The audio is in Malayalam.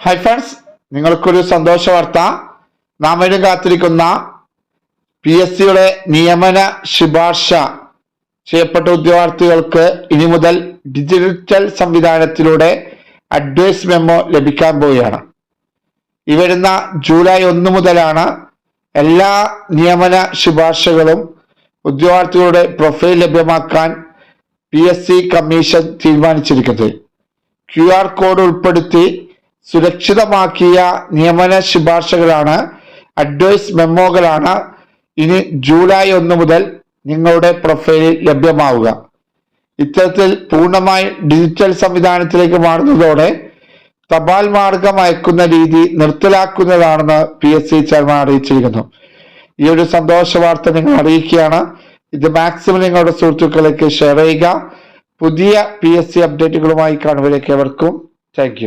ഹായ് ഫ്രണ്ട്സ് നിങ്ങൾക്കൊരു സന്തോഷ വാർത്ത. നാം വീണ്ടും കാത്തിരിക്കുന്ന പി എസ് സിയുടെ നിയമന ശുപാർശ ചെയ്യപ്പെട്ട ഉദ്യോഗാർത്ഥികൾക്ക് ഇനി മുതൽ ഡിജിറ്റൽ സംവിധാനത്തിലൂടെ അഡ്വൈസ് മെമ്മോ ലഭിക്കാൻ പോവുകയാണ്. ഈ വരുന്ന ജൂലൈ ഒന്ന് മുതലാണ് എല്ലാ നിയമന ശുപാർശകളും ഉദ്യോഗാർത്ഥികളുടെ പ്രൊഫൈൽ ലഭ്യമാക്കാൻ പി എസ് സി കമ്മീഷൻ തീരുമാനിച്ചിരിക്കുന്നത്. ക്യു ആർ കോഡ് ഉൾപ്പെടുത്തി സുരക്ഷിതമാക്കിയ നിയമന ശുപാർശകളാണ് അഡ്വൈസ് മെമ്മോകളാണ് ഇനി ജൂലൈ ഒന്ന് മുതൽ നിങ്ങളുടെ പ്രൊഫൈലിൽ ലഭ്യമാവുക. ഇത്തരത്തിൽ പൂർണമായി ഡിജിറ്റൽ സംവിധാനത്തിലേക്ക് മാറുന്നതോടെ തപാൽ മാർഗം അയക്കുന്ന രീതി നിർത്തലാക്കുന്നതാണെന്ന് പി എസ് സി ചെയർമാൻ അറിയിച്ചിരിക്കുന്നു. ഈ ഒരു സന്തോഷ വാർത്ത നിങ്ങൾ അറിയിക്കുകയാണ്. ഇത് മാക്സിമം നിങ്ങളുടെ സുഹൃത്തുക്കളിലേക്ക് ഷെയർ ചെയ്യുക. പുതിയ പി എസ് സി അപ്ഡേറ്റുകളുമായി കാണുവരേക്ക് എവർക്കും താങ്ക്